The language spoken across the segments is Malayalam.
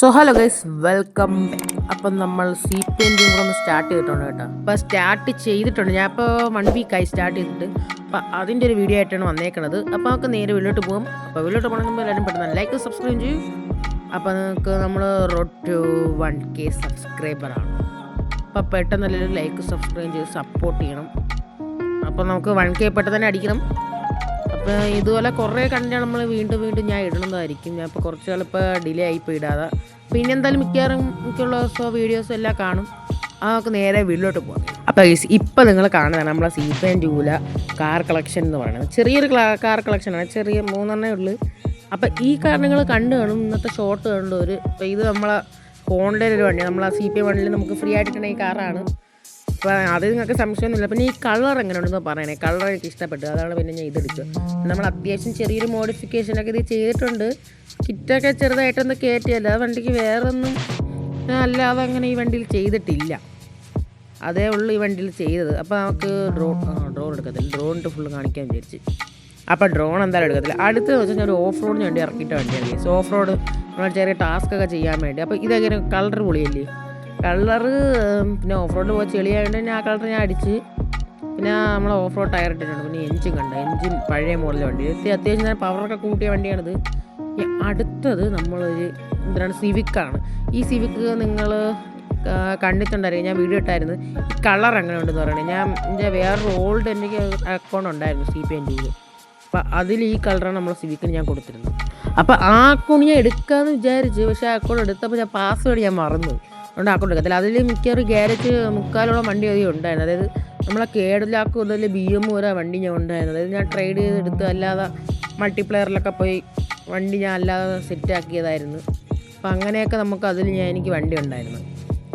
സോ ഹലോ ഗൈസ് വെൽക്കം അപ്പം നമ്മൾ സി പി എന്റെ കൂടെ ഒന്ന് സ്റ്റാർട്ട് ചെയ്തിട്ടുണ്ട് കേട്ടോ. അപ്പോൾ സ്റ്റാർട്ട് ചെയ്തിട്ടുണ്ട്. ഞാൻ ഇപ്പോൾ വൺ വീക്കായി സ്റ്റാർട്ട് ചെയ്തിട്ട്. അപ്പോൾ അതിന്റെ ഒരു വീഡിയോ ആയിട്ടാണ് വന്നേക്കണത്. അപ്പോൾ നമുക്ക് നേരെ വീട്ടിലോട്ട് പോകും അപ്പോൾ വീട്ടിലോട്ട് പോകണമെന്ന് എല്ലാവരും പെട്ടെന്ന് ലൈക്ക് സബ്സ്ക്രൈബ് ചെയ്യും. അപ്പോൾ നിങ്ങൾക്ക് നമ്മൾ റോഡ് ടു വൺ കെ സബ്സ്ക്രൈബറാണ് അപ്പോൾ പെട്ടെന്ന് എല്ലാവരും ലൈക്ക് സബ്സ്ക്രൈബ് ചെയ്ത് സപ്പോർട്ട് ചെയ്യണം. അപ്പോൾ നമുക്ക് വൺ കെ പെട്ടെന്ന് തന്നെ അടിക്കണം. അപ്പോൾ ഇതുപോലെ കുറേ കണ്ടാൽ നമ്മൾ വീണ്ടും വീണ്ടും ഞാൻ ഇടുന്നതായിരിക്കും. ഞാൻ ഇപ്പോൾ കുറച്ച് ചിലപ്പോൾ ഡിലേ ആയിപ്പോൾ ഇടാതെ. പിന്നെ എന്തായാലും മിക്കവാറും മിക്കുള്ള സോ വീഡിയോസും എല്ലാം കാണും. നമുക്ക് നേരെ വീട്ടിലോട്ട് പോകാം അപ്പോൾ ഇപ്പോൾ നിങ്ങൾ കാണുന്നതാണ് നമ്മളെ സീപ്പ് ആൻഡ് ജൂല കാർ കളക്ഷൻ എന്ന് പറയുന്നത്. ചെറിയൊരു കാർ കളക്ഷനാണ് ചെറിയ മൂന്നെണ്ണേ ഉള്ളു. അപ്പോൾ ഈ കാർ നിങ്ങൾ കണ്ടു കാണും. ഇന്നത്തെ ഷോർട്ട് കണ്ടു ഒരു ഇത് നമ്മളെ ഫോണിന്റെ ഒരു വണ്ടി. നമ്മളെ സി പി വണ്ടിയിൽ നമുക്ക് ഫ്രീ ആയിട്ട് കിട്ടുന്ന ഈ കാറാണ് അപ്പോൾ അത് നിങ്ങൾക്ക് സംശയമൊന്നുമില്ല. പിന്നെ ഈ കളർ എങ്ങനെയുണ്ടെന്ന് പറയണേ. കളർ എനിക്ക് ഇഷ്ടപ്പെട്ടു. അതാണ് പിന്നെ ഞാൻ ഇതെടുത്തത്. നമ്മൾ അത്യാവശ്യം ചെറിയൊരു മോഡിഫിക്കേഷനൊക്കെ ഇത് ചെയ്തിട്ടുണ്ട്. കിറ്റൊക്കെ ചെറുതായിട്ടൊന്ന് കയറ്റിയല്ല വണ്ടിക്ക് വേറൊന്നും അല്ലാതെ അങ്ങനെ ഈ വണ്ടിയിൽ ചെയ്തിട്ടില്ല. അതേ ഉള്ളൂ ഈ വണ്ടിയിൽ ചെയ്തത്. അപ്പോൾ നമുക്ക് ഡ്രോൺ ഡ്രോൺ എടുക്കത്തില്ല. ഡ്രോണിട്ട് ഫുള്ള് കാണിക്കാൻ വിചാരിച്ച്. അപ്പോൾ ഡ്രോൺ എന്തായാലും എടുക്കത്തില്ല. അടുത്ത വെച്ചാൽ ഞാൻ ഒരു ഓഫ് റോഡിന് വേണ്ടി ഇറക്കിയിട്ട് വണ്ടിയാണ് ഓഫ് റോഡ് നമ്മൾ ചെറിയ ടാസ്ക് ഒക്കെ ചെയ്യാൻ വേണ്ടി. അപ്പോൾ ഇതെങ്ങനെ കളർ പൊളിയല്ലേ? കളറ് പിന്നെ ഓഫ് റോഡ് പോയി ചെളിയായതുകൊണ്ട് പിന്നെ ആ കളർ ഞാൻ അടിച്ച് പിന്നെ നമ്മൾ ഓഫ് റോഡ് ടയർ ഇട്ടിട്ടുണ്ട്. പിന്നെ എഞ്ചിൻ കണ്ട? എഞ്ചിൻ പഴയ മോഡൽ വണ്ടി. അത്യാവശ്യം ഞാൻ പവറൊക്കെ കൂട്ടിയ വണ്ടിയാണിത്. അടുത്തത് നമ്മളൊരു എന്താണ് സിവിക്കാണ് ഈ സിവിക്ക് നിങ്ങൾ കണ്ടിട്ടുണ്ടായിരുന്നു ഞാൻ വീഡിയോ ഇട്ടായിരുന്നു. ഈ കളർ അങ്ങനെ ഉണ്ടെന്ന് പറയണേ. ഞാൻ എന്റെ വേറൊരു ഓൾഡ് എന്റെ അക്കൗണ്ട് ഉണ്ടായിരുന്നു സി പി എൻ ഡിയിൽ അപ്പം അതിൽ ഈ കളറാണ് നമ്മൾ സിവിക്കിന് ഞാൻ കൊടുത്തിരുന്നത്. അപ്പോൾ ആ അക്കൗണ്ട് ഞാൻ എടുക്കാമെന്ന് വിചാരിച്ചു പക്ഷേ ആ അക്കൗണ്ട് എടുത്തപ്പോൾ ഞാൻ പാസ്വേഡ് ഞാൻ മറന്നു അതുകൊണ്ട് അക്കൗണ്ട് എടുക്കത്തില്ല അതിൽ മിക്കവാറും ഗ്യാരേജ് മുക്കാലോളം വണ്ടി അധികം ഉണ്ടായിരുന്നു. അതായത് നമ്മളെ കേടിലാക്ക് മുതൽ ബി എം വരെ വണ്ടി ഞാൻ ഉണ്ടായിരുന്നു. അതായത് ഞാൻ ട്രേഡ് ചെയ്തെടുത്ത് അല്ലാതെ മൾട്ടിപ്ലെയറിലൊക്കെ പോയി വണ്ടി ഞാൻ അല്ലാതെ സെറ്റാക്കിയതായിരുന്നു അപ്പം അങ്ങനെയൊക്കെ നമുക്ക് അതിൽ ഞാൻ എനിക്ക് വണ്ടി ഉണ്ടായിരുന്നു.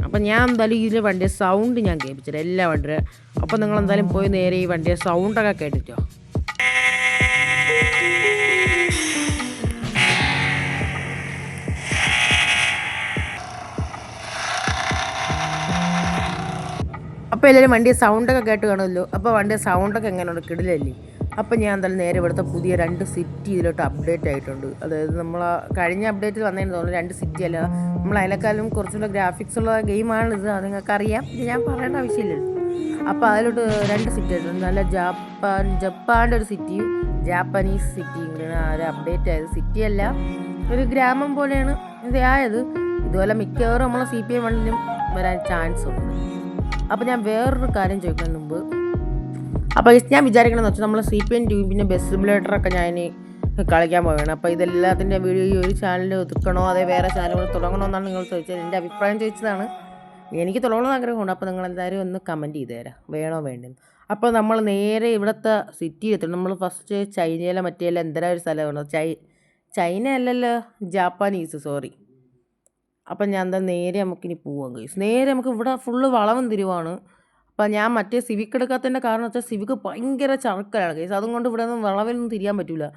അപ്പം ഞാൻ എന്തായാലും ഇതിലെ വണ്ടിയെ സൗണ്ട് ഞാൻ കേൾപ്പിച്ചില്ല. എല്ലാ വണ്ടിയുടെ അപ്പം നിങ്ങൾ എന്തായാലും പോയി നേരെ ഈ വണ്ടിയെ സൗണ്ടൊക്കെ കേട്ടിട്ടോ? അപ്പോൾ എല്ലാവരും വണ്ടിയെ സൗണ്ടൊക്കെ കേട്ട് കാണുമല്ലോ? അപ്പോൾ വണ്ടിയെ സൗണ്ടൊക്കെ എങ്ങനെയുണ്ട് കിടിലല്ലേ? അപ്പോൾ ഞാൻ എന്തായാലും നേരെ ഇവിടുത്തെ പുതിയ രണ്ട് സിറ്റി ഇതിലോട്ട് അപ്ഡേറ്റ് ആയിട്ടുണ്ട്. അതായത് നമ്മൾ കഴിഞ്ഞ അപ്ഡേറ്റിൽ വന്നതിന് തോന്നുന്നു രണ്ട് സിറ്റി അല്ല. നമ്മൾ അതിനേക്കാളും കുറച്ചുകൂടെ ഗ്രാഫിക്സ് ഉള്ള ഗെയിമാണിത് അത് നിങ്ങൾക്കറിയാം. ഇത് ഞാൻ പറയേണ്ട ആവശ്യമില്ലല്ലോ. അപ്പോൾ അതിലോട്ട് രണ്ട് സിറ്റി ആയിട്ടുണ്ട് നല്ല ജപ്പാൻ ജപ്പാന്റെ ഒരു സിറ്റിയും ജാപ്പനീസ് സിറ്റിയും കൂടെയാണ് ആ ഒരു അപ്ഡേറ്റ് ആയത്. സിറ്റി അല്ല ഒരു ഗ്രാമം പോലെയാണ് ഇത് ആയത്. ഇതുപോലെ മിക്കവാറും നമ്മളെ സി പി എം വണ്ടിലും വരാൻ ചാൻസ് ഉണ്ട്. അപ്പോൾ ഞാൻ വേറൊരു കാര്യം ചോദിക്കുന്നതിന് മുമ്പ്. അപ്പോൾ ഞാൻ വിചാരിക്കണമെന്ന് വെച്ചാൽ നമ്മൾ സി പി എൻ ടി പിന്നെ ബസ് സിമുലേറ്ററൊക്കെ ഞാൻ കളിക്കാൻ പോവുകയാണ്. അപ്പോൾ ഇതെല്ലാത്തിന്റെ വീഡിയോ ഈ ഒരു ചാനലിൽ ഒതുക്കണോ അതേ വേറെ ചാനലുകൾ തുടങ്ങണോ എന്നാണ് നിങ്ങൾ ചോദിച്ചത്. എന്റെ അഭിപ്രായം ചോദിച്ചതാണ്. എനിക്ക് തുടങ്ങണമെന്ന് ആഗ്രഹമുണ്ട്. അപ്പോൾ നിങ്ങൾ എന്തായാലും ഒന്ന് കമന്റ് ചെയ്ത് തരാം. വേണോ വേണ്ടെന്ന്. അപ്പോൾ നമ്മൾ നേരെ ഇവിടുത്തെ സിറ്റി എത്തും നമ്മൾ ഫസ്റ്റ് ചൈനയിലെ മറ്റേ എന്തെങ്കിലും ഒരു സ്ഥലമാണ് ചൈ ചൈന അല്ലല്ലോ. ജാപ്പാനീസ് സോറി അപ്പം ഞാൻ എന്താ നേരെ നമുക്കിനി പോവാം ഗൈസ് നേരെ നമുക്ക് ഇവിടെ ഫുള്ള് വളവും തിരുവാണ്. അപ്പം ഞാൻ മറ്റേ സിവിക്ക് എടുക്കാത്തതിന്റെ കാരണം വെച്ചാൽ സിവിക്ക് ഭയങ്കര ചർക്കലാണ് ഗൈസ് അതുകൊണ്ട് ഇവിടെ നിന്ന് വളവിലൊന്നും തിരിയാൻ പറ്റില്ല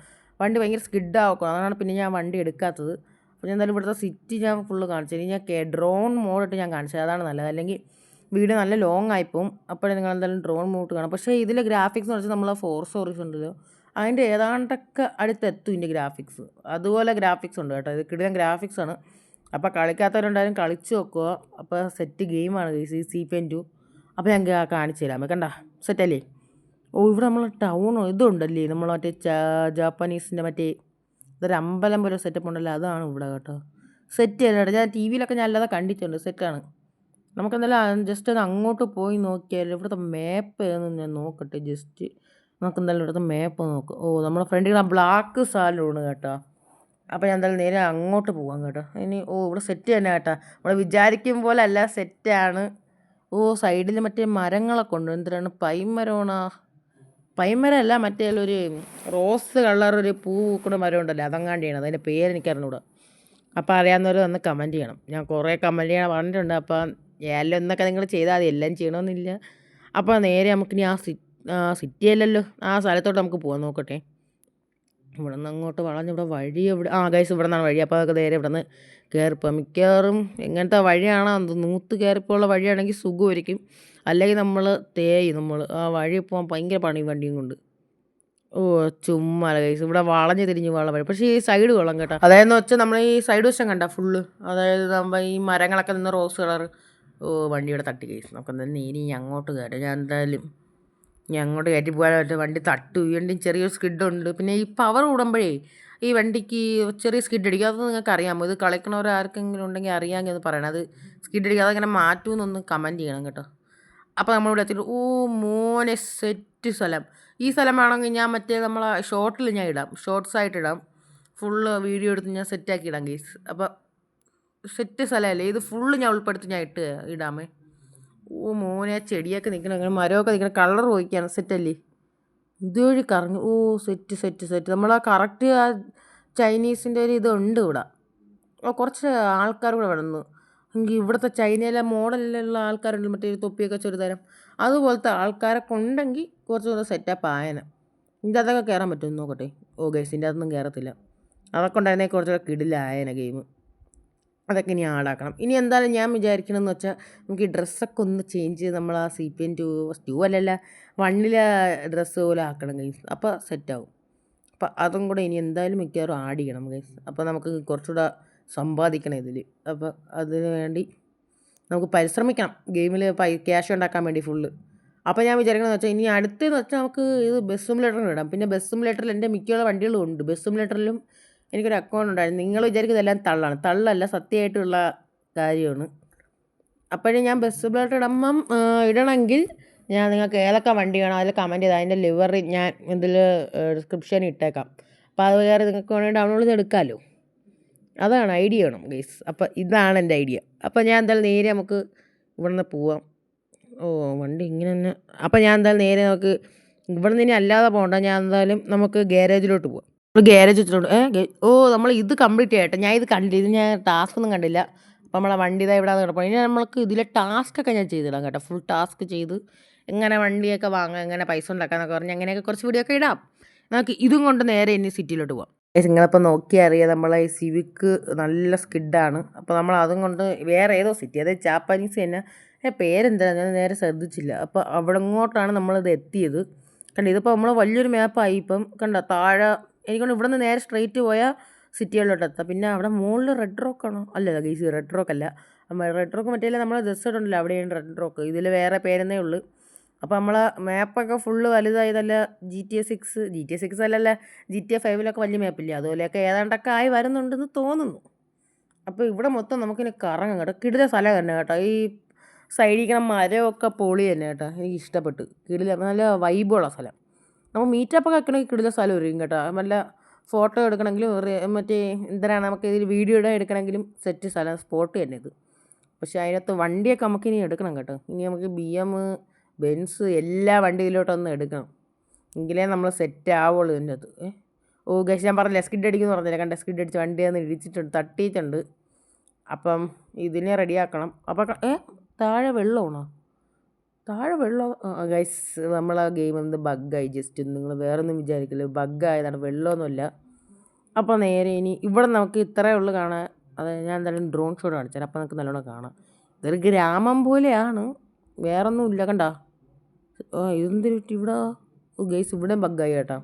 വണ്ടി ഭയങ്കര സ്കിഡാക്കും അതാണ് പിന്നെ ഞാൻ വണ്ടി എടുക്കാത്തത്. അപ്പോൾ ഞാൻ എന്തായാലും ഇവിടുത്തെ സിറ്റി ഞാൻ ഫുള്ള് കാണിച്ചു. ഇനി ഞാൻ ഡ്രോൺ മോഡിട്ട് ഞാൻ കാണിച്ചത് അതാണ് നല്ലത്. അല്ലെങ്കിൽ വീട് നല്ല ലോങ് ആയിപ്പോവും അപ്പോഴേ നിങ്ങൾ എന്തായാലും ഡ്രോൺ മോഡ് കാണാം. പക്ഷേ ഇതിലെ ഗ്രാഫിക്സ് എന്ന് വെച്ചാൽ നമ്മളെ ഫോർ സ്റ്റോറീസ് ഉണ്ടല്ലോ. അതിന്റെ ഏതാണ്ടൊക്കെ അടുത്തെത്തും ഇതിന്റെ ഗ്രാഫിക്സ് അതുപോലെ ഗ്രാഫിക്സ് ഉണ്ട് കേട്ടോ. ഇത് കിടിലൻ ഗ്രാഫിക്സ് ആണ്. അപ്പോൾ കളിക്കാത്തവരുണ്ടായാലും കളിച്ച് നോക്കുക. അപ്പോൾ സെറ്റ് ഗെയിമാണ് C C P N two അപ്പോൾ ഞാൻ കാണിച്ചു തരാം. കണ്ട സെറ്റല്ലേ ഓ ഇവിടെ നമ്മൾ ടൗണോ ഇതുണ്ടല്ലേ? നമ്മൾ മറ്റേ ജാപ്പനീസിന്റെ മറ്റേ ഇതൊരു അമ്പലം പോലെ സെറ്റപ്പ് ഉണ്ടല്ലോ അതാണ് ഇവിടെ കേട്ടോ. സെറ്റ് അല്ല ഞാൻ ടി വിയിലൊക്കെ ഞാൻ അല്ലാതെ കണ്ടിട്ടുണ്ട് സെറ്റാണ് നമുക്കെന്തായാലും ജസ്റ്റ് ഒന്ന് അങ്ങോട്ട് പോയി നോക്കിയാൽ ഇവിടുത്തെ മാപ്പ് ഏതെന്ന് ഞാൻ നോക്കട്ടെ ജസ്റ്റ് നമുക്ക് എന്തായാലും ഇവിടുത്തെ മാപ്പ് നോക്കാം. ഓ നമ്മുടെ ഫ്രണ്ടിൽ ആ ബ്ലാക്ക് സാലൂണ് കേട്ടോ. അപ്പോൾ ഞാൻ എന്തായാലും നേരെ അങ്ങോട്ട് പോകാം കേട്ടോ. ഇനി ഓ ഇവിടെ സെറ്റ് തന്നെ കേട്ടോ. നമ്മൾ വിചാരിക്കും പോലെ അല്ല സെറ്റാണ് ഓ സൈഡിൽ മറ്റേ മരങ്ങളൊക്കെ ഉണ്ട്. എന്തിനാണ്? പൈമരമാണോ? പൈമരമല്ല മറ്റേ ഒരു റോസ് കളർ ഒരു പൂ പൂക്കുന്ന മരം ഉണ്ടല്ലോ അതങ്ങാണ്ടിയാണ്. അതിന്റെ പേരെനിക്കറിഞ്ഞൂടെ അപ്പോൾ അറിയാവുന്നവർ വന്ന് കമന്റ് ചെയ്യണം. ഞാൻ കുറേ കമന്റ് ചെയ്യണം പറഞ്ഞിട്ടുണ്ട്. അപ്പോൾ എല്ലാം ഒന്നൊക്കെ നിങ്ങൾ ചെയ്താൽ മതി. എല്ലാം ചെയ്യണമെന്നില്ല അപ്പോൾ നേരെ നമുക്കിനി ആ സി സിറ്റി അല്ലല്ലോ. ആ സ്ഥലത്തോട്ട് നമുക്ക് പോകാൻ നോക്കട്ടെ. ഇവിടെ നിന്ന് അങ്ങോട്ട് വളഞ്ഞ് ഇവിടെ വഴി എവിടെ ആ ഗൈസ് ഇവിടെ നിന്നാണ് വഴി. അപ്പോൾ അതൊക്കെ നേരെ ഇവിടെ നിന്ന് കയറിപ്പോൾ മിക്കവാറും എങ്ങനത്തെ വഴിയാണോ. അത് നൂത്ത് കയറിപ്പോഴുള്ള വഴിയാണെങ്കിൽ സുഖമായിരിക്കും. അല്ലെങ്കിൽ നമ്മൾ തേയും നമ്മൾ ആ വഴി പോകാൻ ഭയങ്കര പണി വണ്ടിയും കൊണ്ട്. ഓ ചുമ്മാല ഗൈസ് ഇവിടെ വളഞ്ഞ് തിരിഞ്ഞ് വള വഴി. പക്ഷേ ഈ സൈഡ് വെള്ളം കേട്ടോ. അതായത് വെച്ചാൽ നമ്മൾ ഈ സൈഡ് വശം കണ്ട ഫുള്ള് അതായത് നമ്മൾ ഈ മരങ്ങളൊക്കെ നിന്ന് റോസ് കളർ ഓ വണ്ടിയുടെ തട്ടി ഗൈസ് നമുക്ക് എന്തായാലും ഇനി അങ്ങോട്ട് കയറി ഞാൻ എന്തായാലും ഞാൻ അങ്ങോട്ട് കയറ്റി പറ്റും വണ്ടി തട്ടു. ഈ വണ്ടി ചെറിയൊരു സ്കിഡുണ്ട്. പിന്നെ ഈ പവർ കൂടുമ്പോഴേ ഈ വണ്ടിക്ക് ചെറിയ സ്കിഡ് അടിക്കും. അത് നിങ്ങൾക്ക് അറിയാമോ ഇത് കളിക്കണവർ ആർക്കെങ്കിലും ഉണ്ടെങ്കിൽ അറിയാമെങ്കിൽ അത് പറയണം. അത് സ്കിഡ് അടിക്കുക അതങ്ങനെ മാറ്റുമെന്നൊന്ന് കമന്റ് ചെയ്യണം കേട്ടോ. അപ്പോൾ നമ്മളിവിടെ എത്തിയിട്ട് ഓ മോനെ സെറ്റ് സ്ഥലം. ഈ സ്ഥലം വേണമെങ്കിൽ ഞാൻ മറ്റേ നമ്മളെ ഷോർട്ടിൽ ഞാൻ ഇടാം. ഷോർട്സ് ആയിട്ട് ഇടാം. ഫുള്ള് വീഡിയോ എടുത്ത് ഞാൻ സെറ്റാക്കി ഇടാം ഗീസ്. അപ്പോൾ സെറ്റ് സ്ഥലമല്ലേ? ഇത് ഫുള്ള് ഞാൻ ഉൾപ്പെടുത്തി ഞാൻ ഇട്ട് ഇടാമേ. ഓ മോനെ ആ ചെടിയൊക്കെ നിൽക്കണം അങ്ങനെ മരമൊക്കെ നിൽക്കണം കളർ പോയിക്കാണ് സെറ്റല്ലേ ഇതുവഴി കറങ്ങി ഓ സെറ്റ് സെറ്റ് സെറ്റ് നമ്മൾ ആ കറക്റ്റ് ആ ചൈനീസിന്റെ ഒരു ഇതുണ്ട് ഇവിടെ. ഓ കുറച്ച് ആൾക്കാർ കൂടെ വിടുന്നു എങ്കിൽ ഇവിടുത്തെ ചൈനയിലെ മോഡലിലുള്ള ആൾക്കാരുണ്ട് മറ്റേ തൊപ്പിയൊക്കെ ചെറുതരം അതുപോലത്തെ ആൾക്കാരൊക്കെ കൊണ്ടെങ്കിൽ കുറച്ചും കൂടെ സെറ്റപ്പ് ആയനെ. ഇതിന്റെ അതൊക്കെ കയറാൻ പറ്റുമെന്ന് നോക്കട്ടെ. ഓ ഗൈസിന്റെ അതൊന്നും കയറത്തില്ല അതൊക്കെ ഉണ്ടായിരുന്നേ കുറച്ചുകൂടെ കിടിലായനെ ഗെയിം അതൊക്കെ ഇനി ആടാക്കണം ഇനി എന്തായാലും ഞാൻ വിചാരിക്കണമെന്ന് വെച്ചാൽ നമുക്ക് ഈ ഡ്രസ്സൊക്കെ ഒന്ന് ചേഞ്ച് ചെയ്ത് നമ്മൾ ആ C P N two two അല്ലല്ല വണ്ണിലെ ഡ്രസ്സ് പോലെ ആക്കണം ഗൈസ് അപ്പോൾ സെറ്റാവും അപ്പോൾ അതും കൂടെ ഇനി എന്തായാലും മിക്കവാറും ആഡ് ചെയ്യണം ഗൈസ് അപ്പോൾ നമുക്ക് കുറച്ചുകൂടെ സമ്പാദിക്കണം ഇതിൽ അപ്പോൾ അതിന് വേണ്ടി നമുക്ക് പരിശ്രമിക്കണം. ഗെയിമിൽ പൈ ക്യാഷ് ഉണ്ടാക്കാൻ വേണ്ടി ഫുള്ള് അപ്പോൾ ഞാൻ വിചാരിക്കണമെന്ന് വെച്ചാൽ ഇനി അടുത്തെന്ന് വെച്ചാൽ നമുക്ക് ഇത് ബസ് സിമുലേറ്ററിന് ഇടാം. പിന്നെ ബസ് സിമുലേറ്ററിൽ എന്റെ മിക്കുള്ള വണ്ടികളും ഉണ്ട് ബസ് സിമുലേറ്ററിലും എനിക്കൊരു അക്കൗണ്ട് ഉണ്ടായിരുന്നു. നിങ്ങൾ വിചാരിക്കുന്നത് എല്ലാം തള്ളാണ്. തള്ളല്ല സത്യമായിട്ടുള്ള കാര്യമാണ്. അപ്പോഴേ ഞാൻ ബസ് ബ്ലോട്ട് ഇടുമ്പം ഇടണമെങ്കിൽ ഞാൻ നിങ്ങൾക്ക് ഏതൊക്കെ വണ്ടി വേണം അതിൽ കമന്റ് ചെയ്താൽ അതിന്റെ ലിവറി ഞാൻ ഇതിൽ ഡിസ്ക്രിപ്ഷൻ ഇട്ടേക്കാം. അപ്പോൾ അത് വേറെ നിങ്ങൾക്ക് വേണമെങ്കിൽ ഡൗൺലോഡ് ചെയ്ത് എടുക്കാമല്ലോ അതാണ് ഐഡിയ വേണം ഗൈസ് അപ്പോൾ ഇതാണ് എന്റെ ഐഡിയ അപ്പോൾ ഞാൻ എന്തായാലും നേരെ നമുക്ക് ഇവിടെ നിന്ന് പോവാം. ഓ വണ്ടി ഇങ്ങനെ തന്നെ. അപ്പോൾ ഞാൻ എന്തായാലും നേരെ നമുക്ക് ഇവിടെ നിന്ന് ഇനി അല്ലാതെ പോകണ്ട. ഞാൻ എന്തായാലും നമുക്ക് ഗാരേജിലോട്ട് പോവാം. ഒരു ഗ്യാരേജ് വെച്ചിട്ടുണ്ട്. ഏ ഓ നമ്മൾ ഇത് കംപ്ലീറ്റ് ചെയ്യട്ടെ ഞാൻ ഇത് കണ്ടില്ല. ഇത് ഞാൻ ടാസ്ക് ഒന്നും കണ്ടില്ല. അപ്പോൾ നമ്മളെ വണ്ടി ഇതാ ഇവിടെ കിടപ്പോൾ ഇനി നമ്മൾക്ക് ഇതിലെ ടാസ്ക് ഒക്കെ ഞാൻ ചെയ്തിടാം കേട്ടോ. ഫുൾ ടാസ്ക് ചെയ്ത് എങ്ങനെ വണ്ടിയൊക്കെ വാങ്ങാം എങ്ങനെ പൈസ ഉണ്ടാക്കാന്നൊക്കെ പറഞ്ഞ് അങ്ങനെയൊക്കെ കുറച്ച് വീഡിയോ ഒക്കെ ഇടാം. നമുക്ക് ഇതും കൊണ്ട് നേരെ ഇനി സിറ്റിയിലോട്ട് പോവാം. നിങ്ങളിപ്പോൾ നോക്കിയാൽ അറിയാം നമ്മളെ സിവിക്ക് നല്ല സ്കിഡാണ് അപ്പോൾ നമ്മൾ അതും കൊണ്ട് വേറെ ഏതോ സിറ്റി അതായത് ജാപ്പാനീസ് തന്നെ. പേരെന്താ? ഞാൻ നേരെ ശ്രദ്ധിച്ചില്ല. അപ്പോൾ അവിടെ ഇങ്ങോട്ടാണ് നമ്മളിത് എത്തിയത്. കണ്ട ഇതിപ്പോൾ നമ്മൾ വലിയൊരു മാപ്പായി ഇപ്പം. കണ്ടോ? താഴെ എനിക്കൊണ്ട് ഇവിടെ നിന്ന് നേരെ സ്ട്രെയിറ്റ് പോയാൽ സിറ്റികളിലോട്ട് എത്താം. പിന്നെ അവിടെ മുകളിൽ റെഡ് റോക്ക് ആണോ? അല്ല ഗൈസ് റെഡ് റോക്ക് അല്ല. റെഡ് റോക്ക് മറ്റേ നമ്മൾ ദസ് ഉണ്ടല്ലോ അവിടെയാണ് റെഡ് റോക്ക് ഇതിൽ വേറെ പേരെന്നേ ഉള്ളൂ. അപ്പോൾ നമ്മളെ മാപ്പൊക്കെ full വലുതായതല്ല G T A six G T A six അല്ലല്ല ജി ടി എ ഫൈവിലൊക്കെ വലിയ മാപ്പില്ലേ അതുപോലെയൊക്കെ ഏതാണ്ടൊക്കെ ആയി വരുന്നുണ്ടെന്ന് തോന്നുന്നു. അപ്പോൾ ഇവിടെ മൊത്തം നമുക്കിനി കറങ്ങാം കേട്ടോ. കിടില സ്ഥലം തന്നെ കേട്ടോ. ഈ സൈഡിൽ മരമൊക്കെ പൊളി തന്നെ കേട്ടോ. എനിക്ക് ഇഷ്ടപ്പെട്ടു. കിടില നല്ല വൈബുള്ള സ്ഥലം. നമ്മൾ മീറ്റപ്പൊക്കെ വെക്കണമെങ്കിൽ കിടില സ്ഥലം ഒരുക്കും കേട്ടോ. നല്ല ഫോട്ടോ എടുക്കണമെങ്കിലും മറ്റേ എന്തിനാണ് നമുക്ക് ഇതിൽ വീഡിയോ ഇടാൻ എടുക്കണമെങ്കിലും സെറ്റ് സ്ഥലം സ്പോട്ട് തന്നെ ഇത്. പക്ഷേ അതിനകത്ത് വണ്ടിയൊക്കെ നമുക്ക് ഇനി എടുക്കണം കേട്ടോ. ഇനി നമുക്ക് ബി എം ബെൻസ് എല്ലാ വണ്ടിയിലോട്ടൊന്ന് എടുക്കണം. എങ്കിലേ നമ്മൾ സെറ്റ് ആവുള്ളൂ ഇതിന്റെ അകത്ത്. ഓ ഗേഷ് ഞാൻ പറഞ്ഞില്ല ലെസ്കിഡ് അടിക്കുമെന്ന് പറഞ്ഞില്ല? കണ്ട സ്കിഡ് അടിച്ച് വണ്ടി ഒന്ന് ഇടിച്ചിട്ടുണ്ട് തട്ടിയിട്ടുണ്ട്. അപ്പം ഇതിനെ റെഡിയാക്കണം അപ്പം ഏ? താഴെ വെള്ളമാണോ താഴെ വെള്ളം ഗൈസ് നമ്മളെ ഗെയിം എന്ത് ബഗ്ഗായി ജസ്റ്റ് നിങ്ങൾ വേറെ ഒന്നും വിചാരിക്കില്ല ബഗ്ഗായതാണ് വെള്ളമൊന്നുമില്ല. അപ്പോൾ നേരെ ഇനി ഇവിടെ നമുക്ക് ഇത്രയേ ഉള്ളൂ കാണാൻ. അത് ഞാൻ എന്തായാലും ഡ്രോൺ ഷോട്ട് കാണിച്ചാൽ അപ്പോൾ നമുക്ക് നല്ലോണം കാണാം. ഇതൊരു ഗ്രാമം പോലെയാണ്. വേറൊന്നും ഇല്ല കണ്ട ഓ ഇതെന്തൊരു ഇവിടെ? ഓ ഗൈസ് ഇവിടെ ബഗ്ഗായി കേട്ടോ.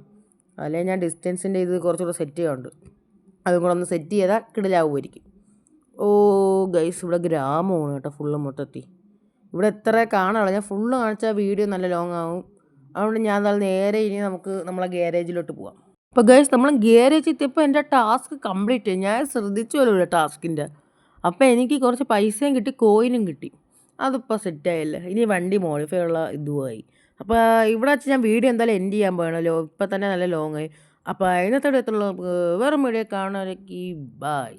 അല്ലെ ഞാൻ ഡിസ്റ്റൻസിന്റെ ഇത് കുറച്ചുകൂടെ സെറ്റ് ചെയ്യാറുണ്ട് അതും കൂടെ ഒന്ന് സെറ്റ് ചെയ്താൽ കിടലാവുമായിരിക്കും ഓ ഗൈസ് ഇവിടെ ഗ്രാമമാണ് കേട്ടോ ഫുള്ള് മൊത്തത്തിൽ. ഇവിടെ എത്ര കാണാനുള്ള ഞാൻ ഫുള്ള് കാണിച്ചാൽ വീഡിയോ നല്ല ലോങ് ആവും. അതുകൊണ്ട് ഞാൻ എന്നാൽ നേരെ ഇനി നമുക്ക് നമ്മളെ ഗ്യാരേജിലോട്ട് പോവാം. അപ്പോൾ ഗൈസ് നമ്മൾ ഗ്യാരേജ് എത്തിയപ്പോൾ എന്റെ ടാസ്ക് കംപ്ലീറ്റ് ഞാൻ ശ്രദ്ധിച്ചു പോലും ടാസ്കിന്റെ അപ്പോൾ എനിക്ക് കുറച്ച് പൈസയും കിട്ടി കോയിനും കിട്ടി. അതിപ്പോൾ സെറ്റായില്ല ഇനി വണ്ടി മോഡിഫൈ ഉള്ള ഇതുമായി അപ്പോൾ ഇവിടെ വെച്ച് ഞാൻ വീഡിയോ എന്തായാലും എൻഡ് ചെയ്യാൻ പോകണല്ലോ ഇപ്പം തന്നെ നല്ല ലോങ് ആയി. അപ്പോൾ അതിനകത്തോടെ എത്തുള്ള വേറെ വീഡിയോ കാണാനൊക്കെ ബൈ